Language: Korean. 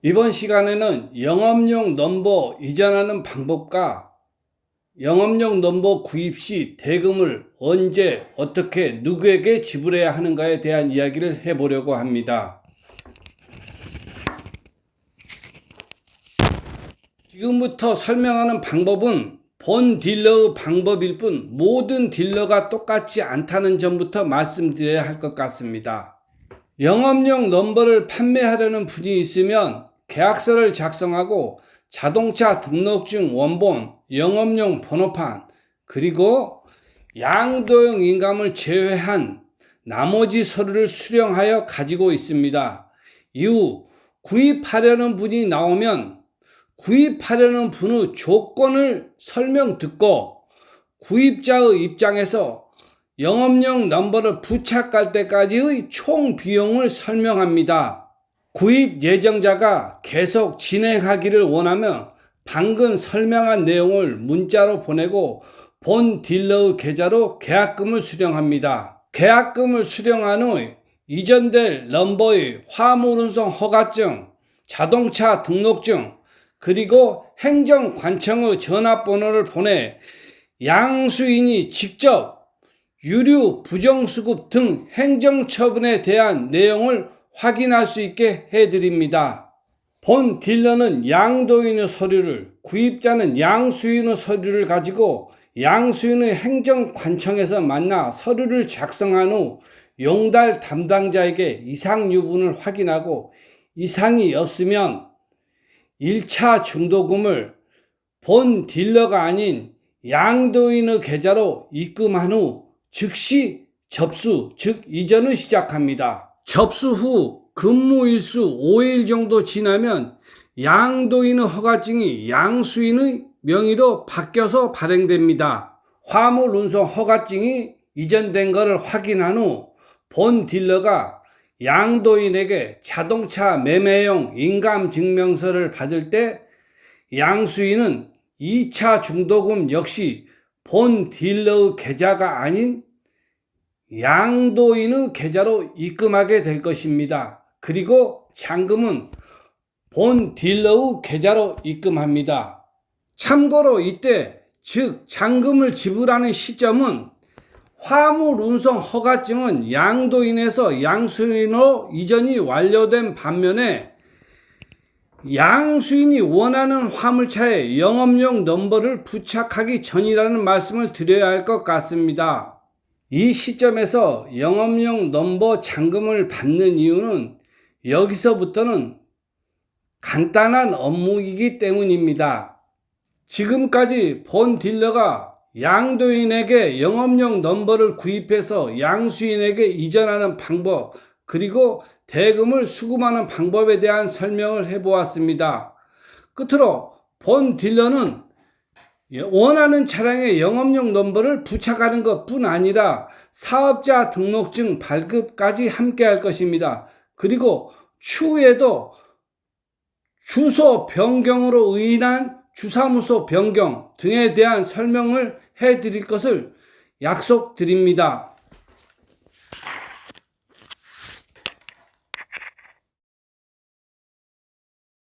이번 시간에는 영업용 넘버 이전하는 방법과 영업용 넘버 구입 시 대금을 언제 어떻게 누구에게 지불해야 하는가에 대한 이야기를 해보려고 합니다. 지금부터 설명하는 방법은 본 딜러의 방법일 뿐 모든 딜러가 똑같지 않다는 점부터 말씀드려야 할 것 같습니다. 영업용 넘버를 판매하려는 분이 있으면 계약서를 작성하고 자동차 등록증 원본, 영업용 번호판, 그리고 양도용 인감을 제외한 나머지 서류를 수령하여 가지고 있습니다. 이후 구입하려는 분이 나오면 구입하려는 분의 조건을 설명 듣고 구입자의 입장에서 영업용 넘버를 부착할 때까지의 총 비용을 설명합니다. 구입 예정자가 계속 진행하기를 원하며 방금 설명한 내용을 문자로 보내고 본 딜러의 계좌로 계약금을 수령합니다. 계약금을 수령한 후 이전될 넘버의 화물운송 허가증, 자동차 등록증, 그리고 행정관청의 전화번호를 보내 양수인이 직접 유류 부정수급 등 행정처분에 대한 내용을 확인할 수 있게 해드립니다. 본 딜러는 양도인의 서류를, 구입자는 양수인의 서류를 가지고 양수인의 행정관청에서 만나 서류를 작성한 후 용달 담당자에게 이상 유분을 확인하고 이상이 없으면 1차 중도금을 본 딜러가 아닌 양도인의 계좌로 입금한 후 즉시 접수, 즉 이전을 시작합니다. 접수 후 근무일수 5일 정도 지나면 양도인의 허가증이 양수인의 명의로 바뀌어서 발행됩니다. 화물 운송 허가증이 이전된 것을 확인한 후 본 딜러가 양도인에게 자동차 매매용 인감증명서를 받을 때 양수인은 2차 중도금 역시 본 딜러의 계좌가 아닌 양도인의 계좌로 입금하게 될 것입니다. 그리고 잔금은 본 딜러의 계좌로 입금합니다. 참고로 이때 즉 잔금을 지불하는 시점은 화물 운송 허가증은 양도인에서 양수인으로 이전이 완료된 반면에 양수인이 원하는 화물차에 영업용 넘버를 부착하기 전이라는 말씀을 드려야 할 것 같습니다. 이 시점에서 영업용 넘버 잔금을 받는 이유는 여기서부터는 간단한 업무이기 때문입니다. 지금까지 본 딜러가 양도인에게 영업용 넘버를 구입해서 양수인에게 이전하는 방법, 그리고 대금을 수금하는 방법에 대한 설명을 해보았습니다. 끝으로 본 딜러는 원하는 차량의 영업용 넘버를 부착하는 것뿐 아니라 사업자 등록증 발급까지 함께 할 것입니다. 그리고 추후에도 주소 변경으로 인한 주사무소 변경 등에 대한 설명을 해 드릴 것을 약속드립니다.